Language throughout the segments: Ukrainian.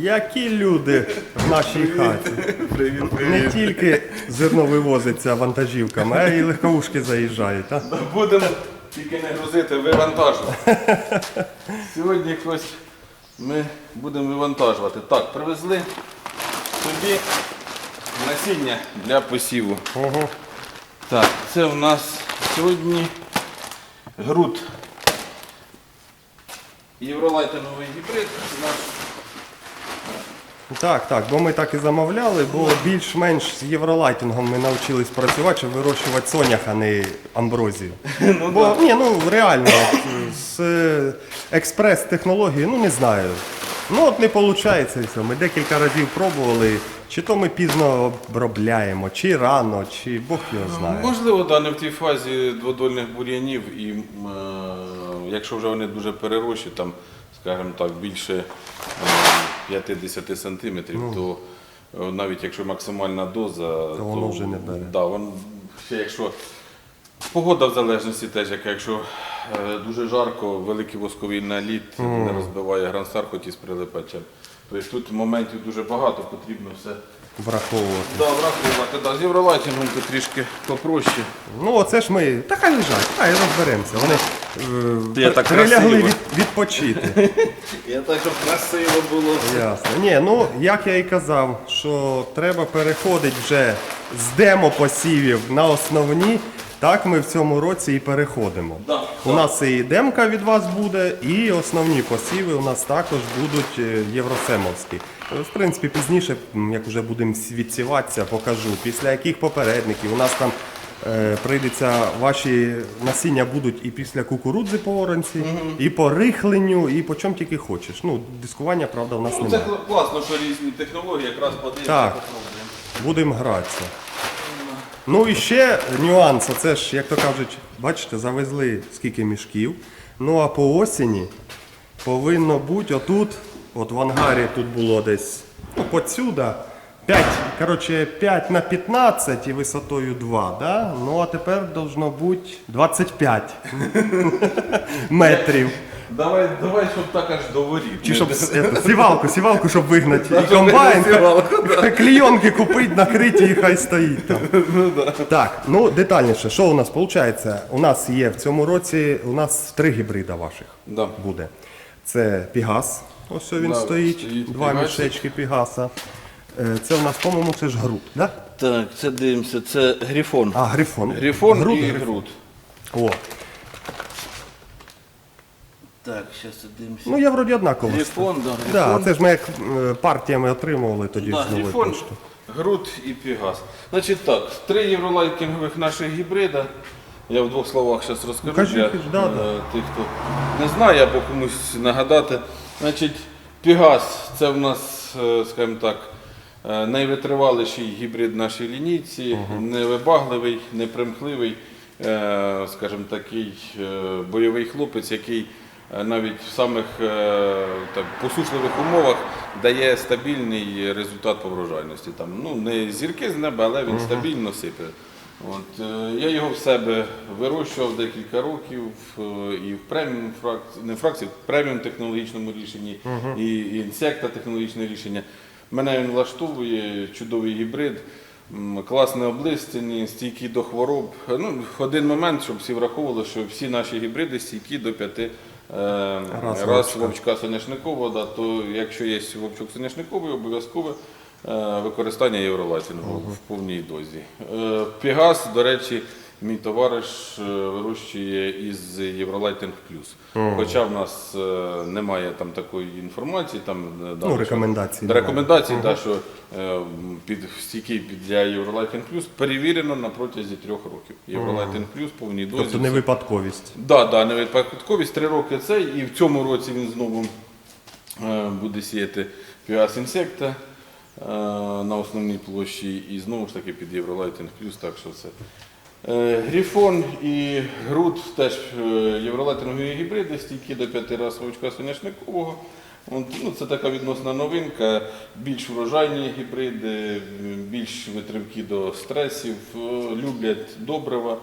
Які люди в нашій хаті. Привіт, Не тільки зерно вивозиться вантажівками, а й легковушки заїжджають. А? Будемо тільки не грузити, вивантажувати. Сьогодні ось ми будемо вивантажувати. Так, привезли собі насіння для посіву. Ого. Так, це у нас сьогодні груд. Євролайтиновий гібрид. Так, так, бо ми так і замовляли, бо більш-менш з євролайтингом ми навчились працювати, щоб вирощувати сонях, а не амброзію. бо ні, ну реально, от, з е, експрес-технології, ну не знаю. Ну от не виходить. і все. Ми декілька разів пробували, чи то ми пізно обробляємо, чи рано, чи Бог його знає. Можливо, да, не в тій фазі дводольних бур'янів, і м, е, якщо вже вони дуже перерощі, там, скажімо так, більше е, 50 сантиметрів, то е, навіть якщо максимальна доза, то, Ну. воно вже не бере. Да, вон, ще якщо погода в залежності теж, яка якщо е, дуже жарко, великий восковий наліт не розбиває гранстар, хоч і з прилипачем. Тобто тут моментів дуже багато, потрібно все. Враховувати. Да, враховувати. Да, з євролайтингом трішки попроще. Ну, оце ж ми. Та хай лежать, хай розберемося. Вони е, Я так прилягли красиво. від, відпочити. Я так, щоб красиво було. Ясно. Ні, ну як я і казав, що треба переходити вже з демо-посівів на основні. Так ми в цьому році і переходимо. Да, У нас і демка від вас буде, і основні посіви у нас також будуть е, євросемовські. Е, В принципі, пізніше, як вже будемо відсіватися, покажу, після яких попередників. У нас там е, прийдеться, ваші насіння будуть і після кукурудзи по оранці, і по рихленню, і по чому тільки хочеш. Ну, дискування, правда, у нас Ну, це немає. кл- класно, що різні технології, якраз подивимося. Так. Будемо гратися. Ну і ще нюанс, це ж, як то кажуть, бачите, завезли скільки мішків. Ну а по осені повинно бути отут, от в ангарі тут було десь, ну, подсюда, 5, коротше, 5 на 15 і висотою 2, да? ну а тепер должно бути 25 метрів. Давай, давай, щоб так аж до воріт. Чи щоб ето, сівалку, сівалку, щоб вигнати. І комбайн, клійонки купить, накриті і хай стоїть там. Так, ну детальніше, що у нас виходить? У нас є в цьому році у нас три гібрида ваших Да. буде. Це Пігас, ось він Да, стоїть, стоїть два Пігасик. мішечки Пігаса. Е, Це у нас, по-моєму, це ж груд, да? Так, це дивимося, це грифон. А, грифон. Грифон груд, і груд. О, Так, зараз дивимося. ну я вроді однаково. Грифон, да, Да, грифон. це ж ми як е, партіями отримували тоді Да, з нової грифон, пошти. груд і пігас. Значить так, три євролайкінгових наших гібрида. Я в двох словах зараз розкажу Кажи, для кажи, да, е, да. тих, хто не знає, або комусь нагадати. Значить, пігас це в нас, е, скажімо так, найвитриваліший гібрид нашій лінійці, невибагливий, непримхливий, е, скажімо такий е, бойовий хлопець, який е, навіть в самих е, так, посушливих умовах дає стабільний результат по врожайності. Там, ну, не зірки з неба, але він стабільно сипе. От, е, я його в себе вирощував декілька років е, і в преміум фракції, не фракції, в преміум технологічному рішенні, і інсекта технологічне рішення. Мене він влаштовує, чудовий гібрид, класне облистя, стійкий до хвороб. Ну, один момент, щоб всі враховували, що всі наші гібриди стійкі до п'яти е, Раз раз вовчка. соняшникового, да, то якщо є вовчок соняшниковий, обов'язково е, використання євролайтингу в повній дозі. Е, Пігас, до речі, мій товариш е, вирощує із Євролайтинг Плюс. Хоча в нас е, немає там такої інформації, там е, да, Ну, що- рекомендацій Да, немає. да, що під стійкий під для Євролайтинг Плюс перевірено на протязі трьох років. Євролайтинг Плюс повній дозі. Тобто не випадковість. Да, да, не випадковість. Три роки цей, і в цьому році він знову буде сіяти піас інсекта на основній площі і знову ж таки під Євролайтинг плюс, так що це. Е, Грифон і груд теж е, гібриди, стійкі до п'яти разів вовчка соняшникового. Ну, це така відносна новинка, більш врожайні гібриди, більш витривкі до стресів, е, люблять добрива.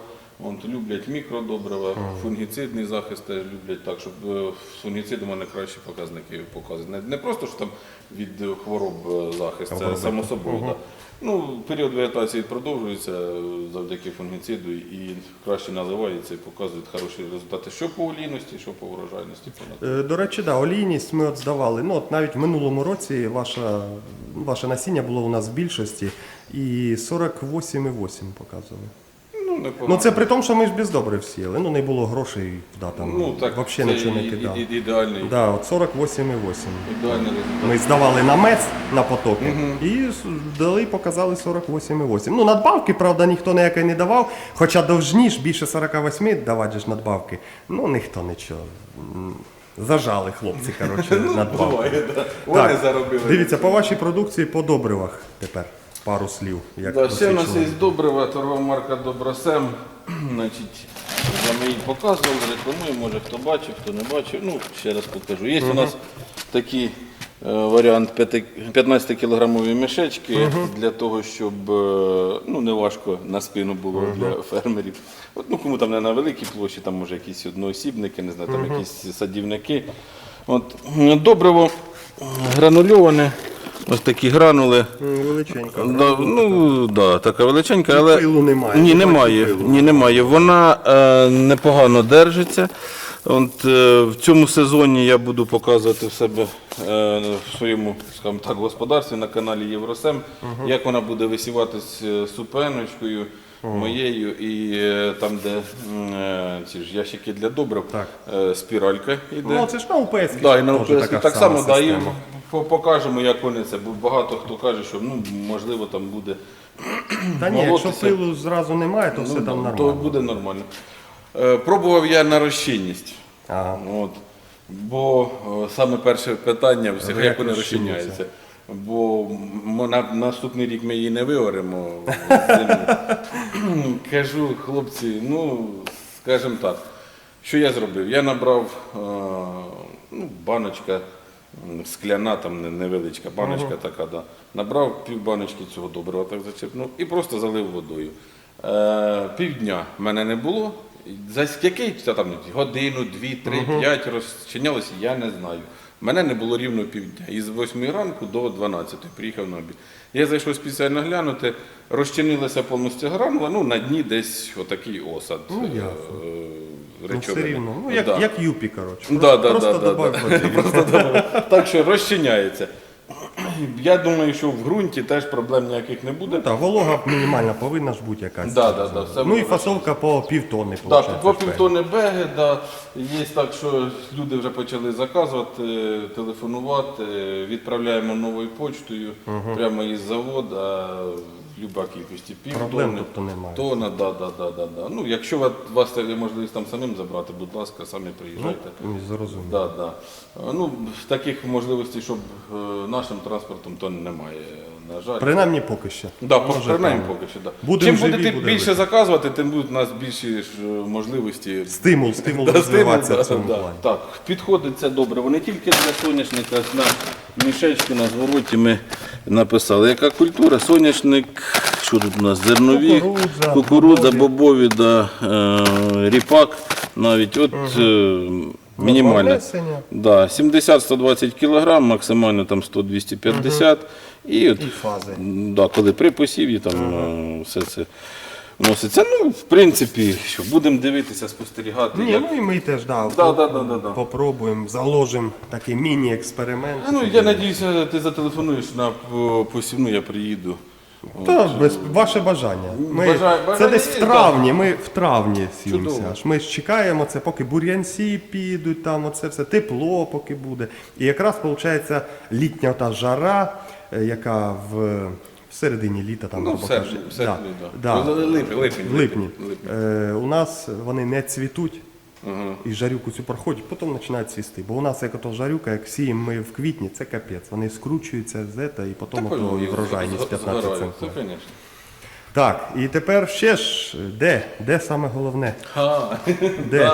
Люблять мікродобрива, фунгіцидний захист теж люблять так, щоб е, фунгіцид у мене кращі показники показують. Не, не просто що там від хвороб захист, це само собою. Ну, період вегетації продовжується завдяки фунгіциду і краще наливається і показують хороші результати що по олійності, що по врожайності. Е, До речі, да, олійність ми от здавали. Ну, от навіть в минулому році ваша, ваше насіння було у нас в більшості і 48,8 показували. Ну, непогано. Ну це при тому, що ми ж без добрив сіяли. Ну не було грошей, да, там ну, так, взагалі нічого не кидав. і- і- ідеальний, Да, от 48,8. ідеальний результат. Ми здавали на мец на потоки і с- дали, показали 48,8. Ну, надбавки, правда, ніхто ніякої не давав, хоча довжні ж більше 48 давати ж надбавки. Ну, ніхто нічого. Зажали хлопці, коротше, надбавки. Буває, да. Вони заробили. Дивіться, по вашій продукції по добривах тепер пару слів. Як Да, ще в нас є добрива, торгова марка Добросем. Значить, ми її показували, рекламуємо, може хто бачив, хто не бачив. Ну, ще раз покажу. Є у нас такий е, варіант 15 кілограмові мішечки для того, щоб е, ну, не важко на спину було для фермерів. От, ну, кому там не на великій площі, там може якісь одноосібники, не знаю, там якісь садівники. От, добриво гранульоване, ось такі гранули. Величенька. Да, ну да, така величенька, але пилу немає, Ні, немає. пилу. Ні, немає. Вона е, непогано держиться. От, е, в цьому сезоні я буду показувати в себе е, в своєму скажімо так, господарстві на каналі Євросем, як вона буде висіватись е, супеночкою моєю і е, там, де е, ці ж ящики для добрив, Так. е, спіралька йде. Ну, це ж на УПС. Да, і на теж така Так сама само, да, і система. По- покажемо, як вони це. Бо багато хто каже, що ну, можливо там буде. Та ні, якщо молотися. пилу зразу немає, то все Ну, там нормально. То буде нормально. Е, Пробував я на розчинність. Ага. От. Бо е, саме перше питання всіх, Як як вони розчиняться? розчиняються. Бо м- на наступний рік ми її не виваримо зиму. Кажу, хлопці, ну, скажімо так, що я зробив? Я набрав е, ну, баночка скляна, там невеличка баночка така, да. набрав пів баночки цього добрива, так зачерпнув і просто залив водою. Е, півдня мене не було. За який там годину, дві, три, п'ять розчинялося, я не знаю. Мене не було рівно півдня. Із 8 ранку до 12 приїхав на обід. Я зайшов спеціально глянути, розчинилася повністю гранула, ну на дні десь отакий осад. Ну, ясно. Ну, все рівно. Ну, як, Да. як юпі, коротше. Да, да, Просто да, да, води. Просто добавив. Так що розчиняється. Я думаю, що в ґрунті теж проблем ніяких не буде. Ну, так, волога мінімальна повинна ж бути якась. Да, да, да, все ну і буде фасовка по півтонни, Так, по півтони беги, да. є так, що люди вже почали заказувати, телефонувати, відправляємо новою почтою прямо із заводу, люба кількості Проблем півтони. тобто немає. Тона, да, да, да, да, да. Ну, якщо у вас є можливість там самим забрати, будь ласка, самі приїжджайте. Ну, Зрозуміло. Да, да. Е, Ну, таких можливостей, щоб е, нашим транспортом, то немає, на жаль. Принаймні поки що. Да, Може, принаймні там поки що, да. Будем Чим живі, будете буде більше видно. заказувати, тим будуть у нас більші ж, е, можливості. Стимул, стимул Да, розвиватися в цьому да, плані. Так, підходить це добре. Вони тільки для соняшника на мішечку на звороті ми написали. Яка культура? Соняшник, що тут у нас? Зернові, Кукурудза, кукурудза, бобові. да, е, ріпак навіть. От е, мінімальна. Внесення. Да, 70-120 кг, максимально там 100-250. І, от, І фази. Да, коли при посів'ї там ага. все це носиться. Ну, в принципі, що будемо дивитися, спостерігати. Ні, як- ну і ми теж да, Да, да, да, да, да. попробуємо, заложимо такий міні-експеримент. Ну, я надіюся, ти зателефонуєш на посівну, я приїду. Та, без, ваше бажання. Ми, це бажання десь в травні, ми в травні сіємося. Чудово. аж. Ми ж чекаємо це, поки бур'янці підуть, там оце все, тепло поки буде. І якраз виходить літня та жара, е, яка в, в середині літа там Ну, грубо в серпні, кажучи, в серпні, да. да. Ну, липень, липень, в липні. липень. Е, у нас вони не цвітуть. Ага. І жарюку цю проходять, потім починають цвісти. Бо у нас як ото жарюка, як сіємо ми в квітні, це капець. Вони скручуються з ета, і потім ото і врожайність 15 Це, центнерів. звісно. Так, і тепер ще ж де? Де саме головне? Ха, Де?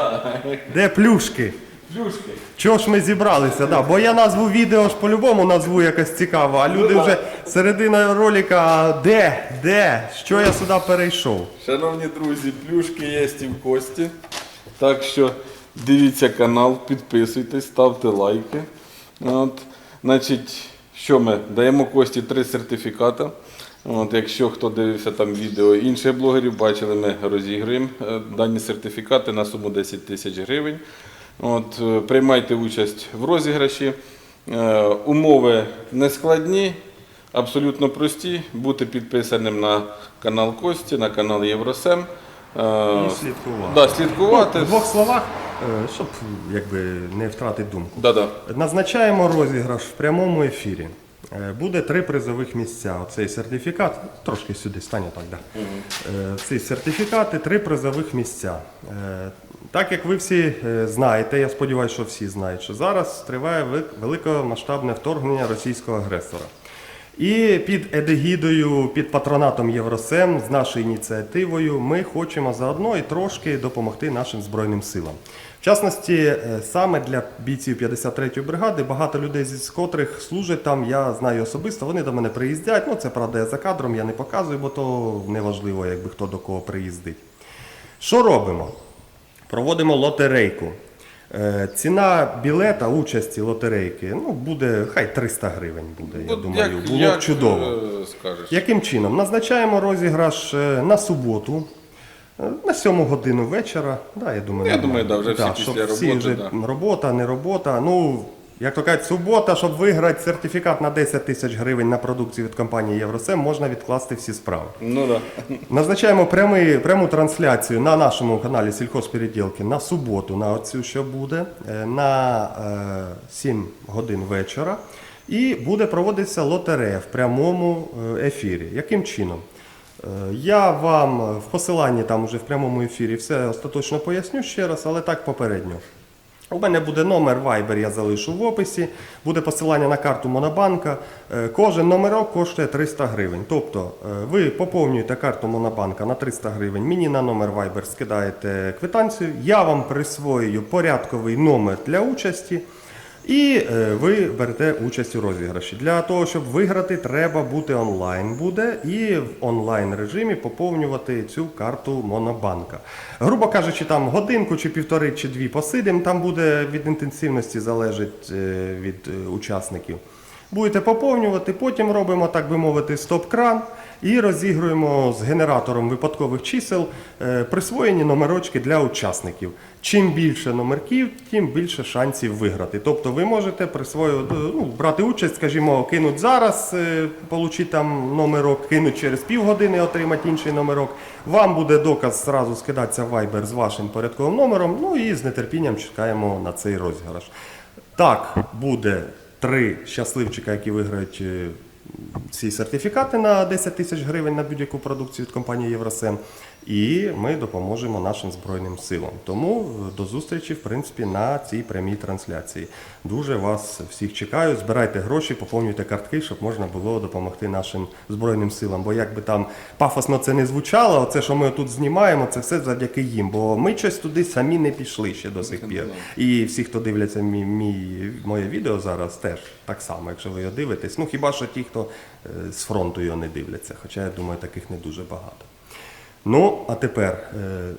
Де плюшки? Плюшки. Чого ж ми зібралися? Да, бо я назву відео ж по-любому назву якось цікаво, а люди вже середина ролика, де, де, що я сюди перейшов. Шановні друзі, плюшки є і в кості. Так що дивіться канал, підписуйтесь, ставте лайки. От. Значить, що ми? Даємо кості три сертифікати. От, якщо хто дивився там відео інших блогерів, бачили, ми розіграємо е, дані сертифікати на суму 10 тисяч гривень. От, е, приймайте участь в розіграші. Е, умови не складні, абсолютно прості. Бути підписаним на канал Кості, на канал Євросем. Е, слідкувати. Да, слідкувати. В двох словах, е, щоб якби не втратити думку. Да-да. Назначаємо розіграш в прямому ефірі. Е, Буде три призових місця. Оцей сертифікат, трошки сюди стань так, да. Е, Ці сертифікати, три призових місця. Е, Так як ви всі е, знаєте, я сподіваюся, що всі знають, що зараз триває вели- великомасштабне вторгнення російського агресора. І під егідою, під патронатом Євросем з нашою ініціативою ми хочемо заодно і трошки допомогти нашим Збройним силам. В частності, е, саме для бійців 53-ї бригади багато людей, з котрих служать там, я знаю особисто, вони до мене приїздять. Ну це правда, я за кадром, я не показую, бо то неважливо, якби хто до кого приїздить. Що робимо? Проводимо лотерейку. Е, Ціна білета участі лотерейки ну, буде, хай 300 гривень буде, я От думаю. як- Було як, б чудово. е, Скажеш. Яким чином? Назначаємо розіграш е, на суботу, на 7 годину вечора. Да, я думаю, Я думаю, да, вже всі да, після всі роботи, вже да. робота, не робота. Ну, як то кажуть, субота, щоб виграти сертифікат на 10 тисяч гривень на продукцію від компанії Євросем, можна відкласти всі справи. Ну да. Назначаємо прямий, пряму трансляцію на нашому каналі Сільхозпереділки на суботу, на оцю, що буде, е, на е, 7 годин вечора. І буде проводитися лотерея в прямому е, ефірі. Яким чином? Е, Я вам в посиланні там уже в прямому ефірі все остаточно поясню ще раз, але так попередньо. У мене буде номер Viber, я залишу в описі. Буде посилання на карту Монобанка. Е, Кожен номерок коштує 300 гривень. Тобто е, ви поповнюєте карту Монобанка на 300 гривень, мені на номер Viber скидаєте квитанцію, я вам присвоюю порядковий номер для участі. І е, ви берете участь у розіграші. Для того, щоб виграти, треба бути онлайн буде і в онлайн режимі поповнювати цю карту Монобанка. Грубо кажучи, там годинку чи півтори чи дві посидимо, там буде від інтенсивності залежить е, від е, учасників. Будете поповнювати, потім робимо, так би мовити, стоп-кран і розігруємо з генератором випадкових чисел е, присвоєні номерочки для учасників. Чим більше номерків, тим більше шансів виграти. Тобто ви можете присвоювати, ну, брати участь, скажімо, кинуть зараз, е, получити там номерок, кинуть через півгодини, отримати інший номерок. Вам буде доказ зразу скидатися в Viber з вашим порядковим номером. Ну і з нетерпінням чекаємо на цей розіграш. Так, буде три щасливчика, які виграють е, ці сертифікати на 10 тисяч гривень на будь-яку продукцію від компанії Євросем. І ми допоможемо нашим Збройним силам. Тому е, до зустрічі, в принципі, на цій прямій трансляції. Дуже вас всіх чекаю. Збирайте гроші, поповнюйте картки, щоб можна було допомогти нашим Збройним силам. Бо як би там пафосно це не звучало, оце, що ми тут знімаємо, це все завдяки їм. Бо ми щось туди самі не пішли ще до сих пір. І всі, хто дивляться мій, мій, моє відео зараз, теж так само, якщо ви його дивитесь. Ну хіба що ті, хто е, з фронту його не дивляться. Хоча я думаю, таких не дуже багато. Ну, а тепер е,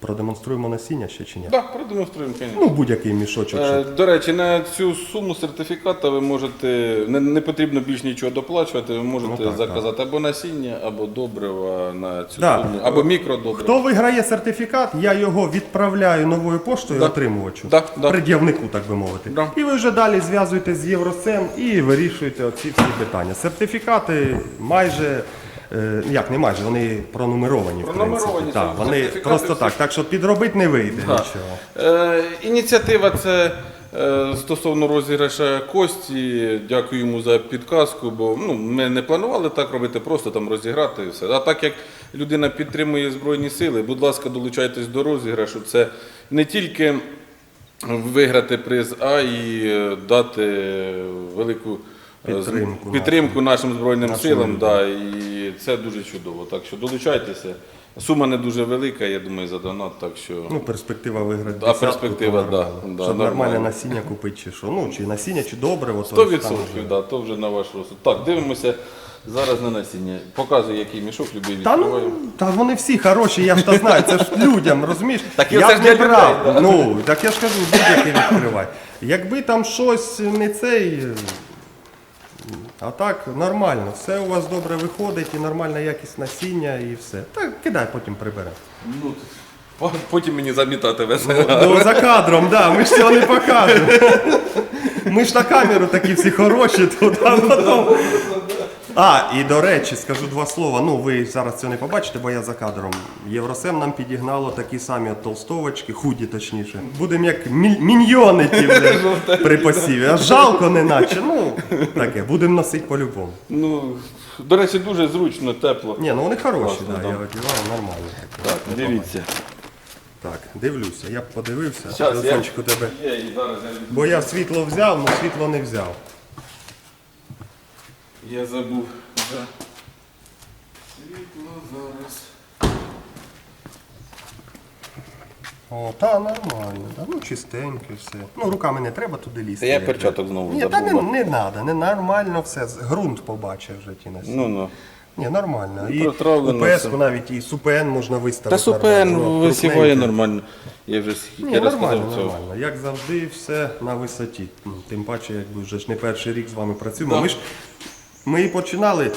продемонструємо насіння ще чи ні? Так, продемонструємо, звісно. Ну, будь-який мішочок. Е, щоб- До речі, на цю суму сертифіката ви можете не, не потрібно більш нічого доплачувати. Ви можете Ну, так, заказати або насіння, або добрива на цю Да. суму, або мікродобрива. Хто виграє сертифікат, я його відправляю новою поштою Да. отримувачу, Да, да. пред'явнику, так би мовити. Да. І ви вже далі зв'язуєтесь з Євросем і вирішуєте оці всі питання. Сертифікати майже. Е, Як не майже, вони пронумеровані. в Пронумеровані, принципі. Так, вони сертифікати просто всі. так. Так що підробити не вийде Да. нічого. Е, ініціатива це е, стосовно розіграша Кості. Дякую йому за підказку, бо ну, ми не планували так робити, просто там розіграти і все. А так як людина підтримує Збройні сили, будь ласка, долучайтесь до розіграшу. Це не тільки виграти приз, а і е, дати велику е, з- Підтримку підтримку нашим Збройним нашим силам. людям. Да, і це дуже чудово. Так що долучайтеся. Сума не дуже велика, я думаю, за донат, так що. Ну, перспектива виграти. А перспектива, то да, да, Щоб нормальне насіння купити, чи що. Ну, чи насіння, чи добре. от Сто ось відсотків, вже. да, то вже на ваш розсуд. Так, дивимося зараз на насіння. Показуй, який мішок, любий Та ну, та вони всі хороші, я ж та знаю, це ж людям, розумієш? Так я це б ж не для брав. людей, да. Ну, так я ж кажу, будь-який відкривай. Якби там щось не цей. А так, нормально, все у вас добре виходить, і нормальна якість насіння, і все. Так, кидай, потім приберемо. Ну, по- потім мені замітати весело. Ну, за кадром, да, ми ж цього не покажемо. Ми ж на камеру такі всі хороші тут, там потім. А, і до речі, скажу два слова. Ну, ви зараз цього не побачите, бо я за кадром. Євросем нам підігнало такі самі от толстовочки, худі точніше. Будемо як міль- міньйони ті бля, при посіві. А жалко не наче. Ну, таке, будемо носити по-любому. Ну, до речі, дуже зручно, тепло. Ні, ну вони хороші, Класно, да, да. я одягаю нормально. Так, дивіться. Так, дивлюся, я б подивився. Щас, я- Телефончик у тебе. Є, і зараз я, Бо я світло взяв, але світло не взяв. Я забув. за Світло зараз. О, та нормально, да, ну чистеньке все. Ну, руками не треба туди лізти. Та я перчаток знову Ні, та не, не треба, не нормально все. з- Грунт побачив вже ті на Ну, ну. Ні, нормально. І протравлено УПС все. навіть і супен можна виставити. Та супен нормально, ну, висіває нормально. Я вже скільки Ні, раз нормально, цього. нормально. Як завжди, все на висоті. Ну, Тим паче, якби вже ж не перший рік з вами працюємо. Ми ж ми і починали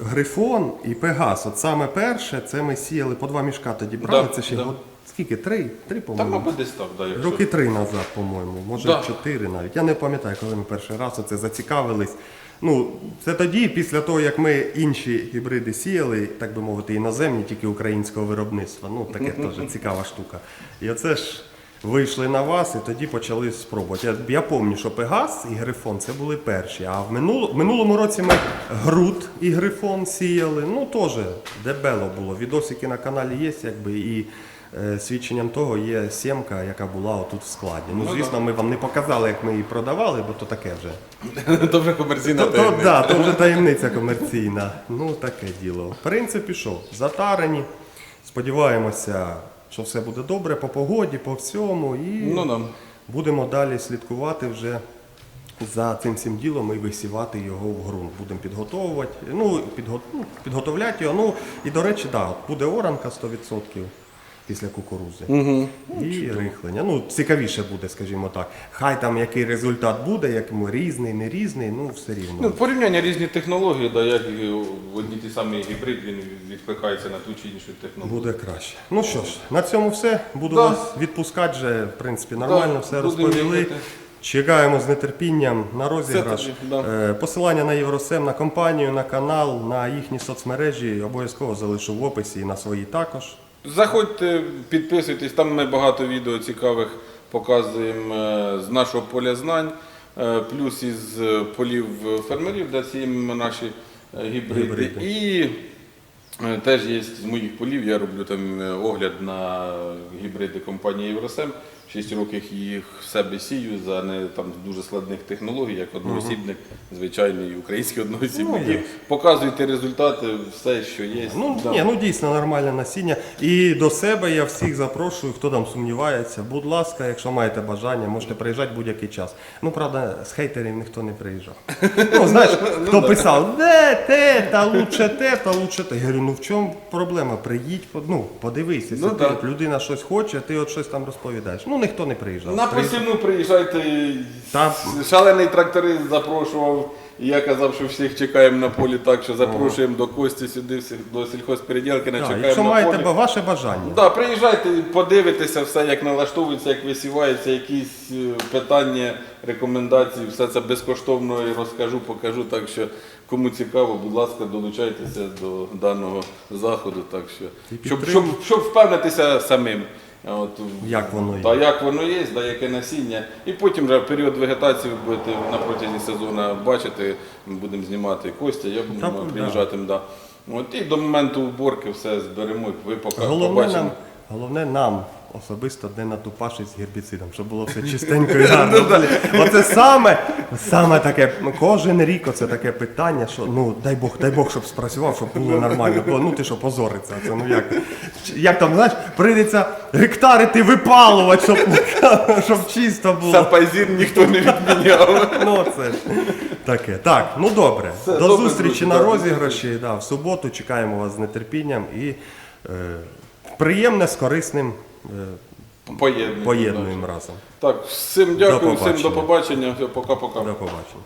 Грифон і Пегас. От саме перше, це ми сіяли по два мішка тоді брали. Да, це ще да. год- скільки? Три? Три, по-моєму. мабуть, десь так, да, якщо. Роки три назад, по-моєму, може Да. чотири навіть. Я не пам'ятаю, коли ми перший раз оце зацікавились. Ну, це тоді, після того, як ми інші гібриди сіяли, так би мовити, іноземні, тільки українського виробництва. Ну, таке теж цікава штука. І оце ж вийшли на вас і тоді почали спробувати. Я, я пам'ятаю, що Пегас і Грифон це були перші. А в, минул, минулому році ми Грут і Грифон сіяли. Ну, теж дебело було. Відосики на каналі є, якби і. Е, Свідченням того є сімка, яка була отут в складі. Ну, Ну, звісно, ми вам не показали, як ми її продавали, бо то таке вже. То вже комерційна то, таємниця. да, то вже таємниця комерційна. Ну, таке діло. В принципі, що, затарені. Сподіваємося, що все буде добре по погоді, по всьому. І Ну, да. будемо далі слідкувати вже за цим всім ділом і висівати його в ґрунт. Будемо підготовувати, ну, підго, ну, підготовляти його. Ну, і, до речі, да, буде оранка 100% після кукурузи. Угу. І рихлення. Ну, цікавіше буде, скажімо так. Хай там який результат буде, як йому різний, не різний, ну все рівно. Ну, порівняння різні технології, да, як і в одній ті самий гібрид, він відкликається на ту чи іншу технологію. Буде краще. Ну що ж, на цьому все. Буду Да. вас відпускати вже, в принципі, нормально, Да, все розповіли. їхати. Чекаємо з нетерпінням на розіграш. да. Е, Посилання на Євросем, на компанію, на канал, на їхні соцмережі обов'язково залишу в описі і на свої також. Заходьте, підписуйтесь, там ми багато відео цікавих показуємо е, з нашого поля знань, е, плюс із е, полів фермерів, де сіємо наші гібриди. І теж є з моїх полів, я роблю там е, огляд на гібриди компанії Євросем. 6 років їх в себе сію за не там дуже складних технологій, як одноосібник, звичайний український одноосібник. Ну, показуйте результати, все, що є. Ну, Да. ні, ну дійсно нормальне насіння. І до себе я всіх запрошую, хто там сумнівається. Будь ласка, якщо маєте бажання, можете приїжджати будь-який час. Ну, правда, з хейтерів ніхто не приїжджав. Ну, знаєш, хто писав, де те, та лучше те, та лучше те. Я говорю, ну в чому проблема? Приїдь, ну, подивись, якщо Ну, ти, да. людина щось хоче, ти от щось там розповідаєш. Ну, ніхто не приїжджав. На Приїзд- посівну приїжджайте. Та- Шалений тракторист запрошував. І я казав, що всіх чекаємо на полі, так що запрошуємо до Кості сюди, всіх до сільхозпереділки, не Да, чекаємо якщо на маєте полі. ба- ваше бажання. Да, приїжджайте, подивитеся все, як налаштовується, як висівається, якісь е, питання, рекомендації, все це безкоштовно і розкажу, покажу. Так що кому цікаво, будь ласка, долучайтеся до даного заходу. Так що, щоб, щоб, щоб впевнитися самим. От, Як воно є. Та як воно є, да, яке насіння. І потім вже період вегетації ви будете на протязі сезону бачити, ми будемо знімати Костя, я буду да. приїжджати. Да. От, і до моменту уборки все зберемо, ви Головне побачимо. нам головне нам особисто не натупашить з гербіцидом, щоб було все чистенько і гарно. Оце саме, саме таке, ну, кожен рік оце таке питання, що ну дай Бог, дай Бог, щоб спрацював, щоб було нормально. Бо ну ти що позориться, це ну як. Як там, знаєш, прийдеться гектарити випалувати, щоб, щоб чисто було. Сапазін ніхто не відміняв. Ну, це ж таке. Так, ну добре. Все, До добре, зустрічі друзі, на розіграші. Да, в суботу чекаємо вас з нетерпінням і е, приємне з корисним Поєднуємо. поєднуємо разом. Так, всім дякую, всім до побачення. Пока-пока. До побачення.